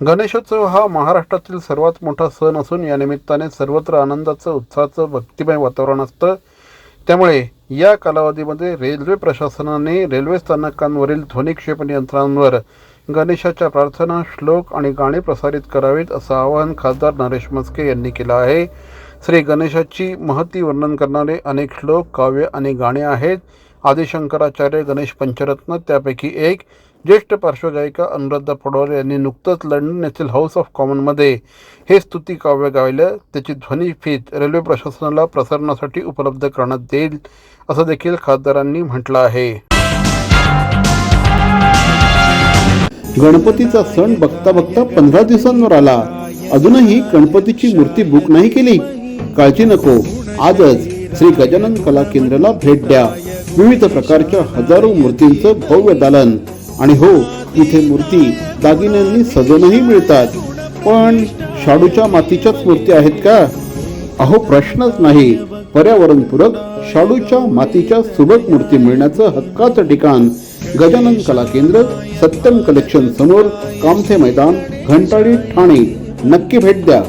गणेशोत्सव हा महाराष्ट्रातील सर्वात मोठा सण असून या निमित्ताने सर्वत्र आनंदाचं उत्साहाचं भक्तिमय वातावरण असतं. त्यामुळे या कालावधीमध्ये रेल्वे प्रशासनाने रेल्वे स्थानकांवरील ध्वनिक्षेपण यंत्रांवर गणेशाच्या प्रार्थना श्लोक आणि गाणी प्रसारित करावीत असं आवाहन खासदार नरेश मस्के यांनी केलं आहे. श्री गणेशाची महती वर्णन करणारे अनेक श्लोक काव्य आणि गाणे आहेत. आदिशंकराचार्य गणेश पंचरत्न त्यापैकी एक ज्येष्ठ पार्श्वगायिका अनुराधा पडोळे यांनी नुकतंच लंडन येथील हाऊस ऑफ कॉमनमध्ये हे स्तुती काव्य गायलं. त्याची ध्वनिफीत रेल्वे प्रशासनाला प्रसारणासाठी उपलब्ध करण्यात येईल असं देखील खासदारांनी म्हटलं आहे. गणपतीचा सण बघता बघता पंधरा दिवसांवर आला. अजूनही गणपतीची मूर्ती बुक नाही केली. काळजी नको. आजच श्री गजानन कला केंद्राला भेट द्या. विविध प्रकारच्या हजारो मूर्तींचं भव्य दालन. आणि हो इथे मूर्ती दागिन्यांनी सजवूनही मिळतात. पण शाडूच्या मातीच्याच मूर्ती आहेत का? अहो प्रश्नच नाही. पर्यावरणपूरक शाडूच्या मातीच्या सुबक मूर्ती मिळण्याचं हक्काचं ठिकाण. गजानन कला केंद्र सत्यम कलेक्शन समोर कामथे मैदान घंटाळी ठाणे. नक्की भेट द्या.